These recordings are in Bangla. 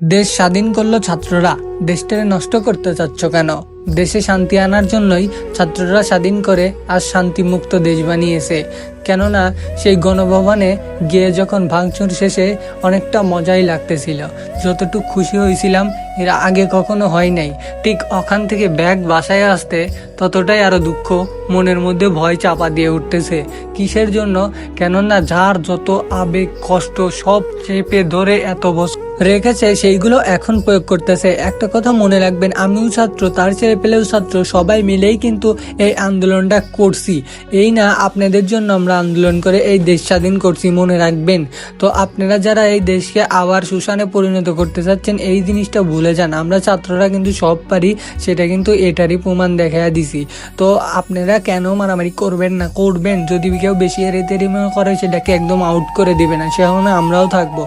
দেশ স্বাধীন করল ছাত্ররা। দেশটাকে নষ্ট করতে চাচ্ছ কেন? দেশে শান্তি আনার জন্যই ছাত্ররা স্বাধীন করে আজ শান্তিমুক্ত দেশ বানিয়েছে। কেননা সেই গণভবনে গিয়ে যখন ভাঙচুর শেষে অনেকটা মজাই লাগতেছিল। যতটুকু খুশি হয়েছিলাম, এর আগে কখনো হয় নাই। ঠিক ওখান থেকে ব্যাগ বাসায় আসতে ততটাই আরও দুঃখ, মনের মধ্যে ভয় চাপা দিয়ে উঠতেছে। কিসের জন্য? কেননা যার যত আবেগ, কষ্ট, সব চেপে ধরে এত বছর রেখেছে, সেইগুলো এখন প্রয়োগ করতেছে। একটা কথা মনে রাখবেন, আমিও ছাত্র, তার ছেলে পেলেও ছাত্র, সবাই মিলেই কিন্তু এই আন্দোলনটা করছি। এই না, আপনাদের জন্য আমরা আন্দোলন করে এই দেশ স্বাধীন করছি, মনে রাখবেন। তো আপনারা যারা এই দেশকে আবার সুশানে পরিণত করতে চাচ্ছেন, এই জিনিসটা ভুলে যান। আমরা ছাত্ররা কিন্তু সব পারি, সেটা কিন্তু এটারই প্রমাণ দেখা দিছি। তো আপনারা কেন মারামারি করবেন না? করবেন, যদি কেউ বেশি এরিতেরি মনে করে, সেটাকে একদম আউট করে দিবে না। সেখানে আমরাও থাকব।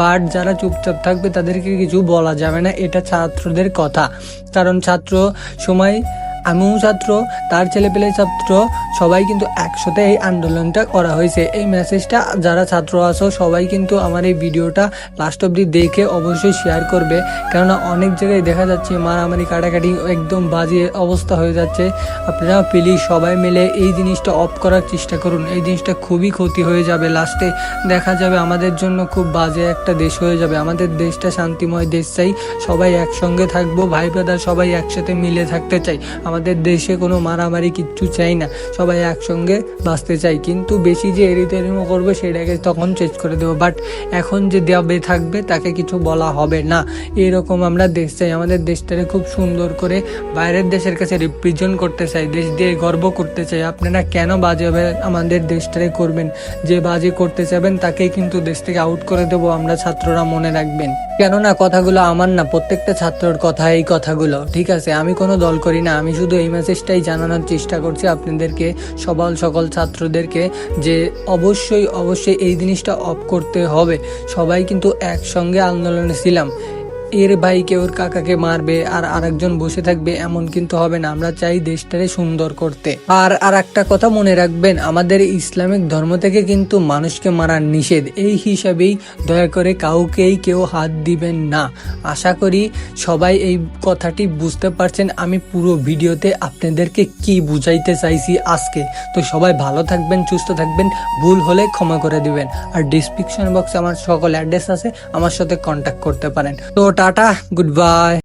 বাট যারা চুপচাপ থাকবে, তাদেরকে কিছু বলা যাবে না। এটা ছাত্রদের কথা। কারণ ছাত্র সময় আমিও ছাত্র, তার ছেলে পেলে ছাত্র, সবাই কিন্তু একসাথে এই আন্দোলনটা করা হয়েছে। এই মেসেজটা যারা ছাত্র আছো, সবাই কিন্তু আমার এই ভিডিওটা লাস্ট অব্দি দেখে অবশ্যই শেয়ার করবে। কেননা অনেক জায়গায় দেখা যাচ্ছে মারামারি, কাটাকাটি একদম বাজে অবস্থা হয়ে যাচ্ছে। আপনারা প্লিজ সবাই মিলে এই জিনিসটা অফ করার চেষ্টা করুন। এই জিনিসটা খুবই ক্ষতি হয়ে যাবে। লাস্টে দেখা যাবে আমাদের জন্য খুব বাজে একটা দেশ হয়ে যাবে। আমাদের দেশটা শান্তিময় দেশ চাই। সবাই একসঙ্গে থাকব। ভাই ব্রাদার সবাই একসাথে মিলে থাকতে চাই। দেশে কোনো মারামারি কিচ্ছু চাই না। সবাই একসঙ্গে বাঁচতে চাই। কিন্তু বেশি যে এরিতেরিমো করবে, সেটাকে তখন চেঞ্জ করে দেবো। বাট এখন যে দেবে, থাকবে, তাকে কিছু বলা হবে না। এরকম আমরা দেশ চাই। আমাদের দেশটাকে খুব সুন্দর করে বাইরের দেশের কাছে রিপ্রেজেন্ট করতে চাই। দেশ দিয়ে গর্ব করতে চাই। আপনারা কেন বাজেভাবে আমাদের দেশটাকে করবেন? যে বাজে করতে চাবেন, তাকেই কিন্তু দেশ থেকে আউট করে দেবো। আমরা ছাত্ররা মনে রাখবেন। কেননা, কথাগুলো আমার না। প্রত্যেকটা ছাত্রর কথা, এই কথাগুলো। ঠিক আছে? আমি কোনো দল করি না। আমি শুধু এই মেসেজটাই জানানোর চেষ্টা করছি আপনাদেরকে, সবাল সকল ছাত্রদেরকে, যে অবশ্যই অবশ্যই এই জিনিসটা অফ করতে হবে। সবাই কিন্তু একসঙ্গে আন্দোলনে ছিলাম। এর ভাইকে ওর কাকাকে মারবে আর আরেকজন বসে থাকবে, এমন কিন্তু হবে না। আমরা চাই দেশটারে সুন্দর করতে। আর আর একটা কথা মনে রাখবেন, আমাদের ইসলামিক ধর্ম থেকে কিন্তু মানুষকে মারার নিষেধ। এই হিসাবেই দয়া করে কাউকেই কেউ হাত দিবেন না। আশা করি সবাই এই কথাটি বুঝতে পারছেন। আমি পুরো ভিডিওতে আপনাদেরকে কি বুঝাইতে চাইছি আজকে। তো সবাই ভালো থাকবেন, সুস্থ থাকবেন, ভুল হলে ক্ষমা করে দিবেন। আর ডিসক্রিপশন বক্সে আমার সকল অ্যাড্রেস আছে, আমার সাথে কন্ট্যাক্ট করতে পারেন। তো টাটা গুড বাই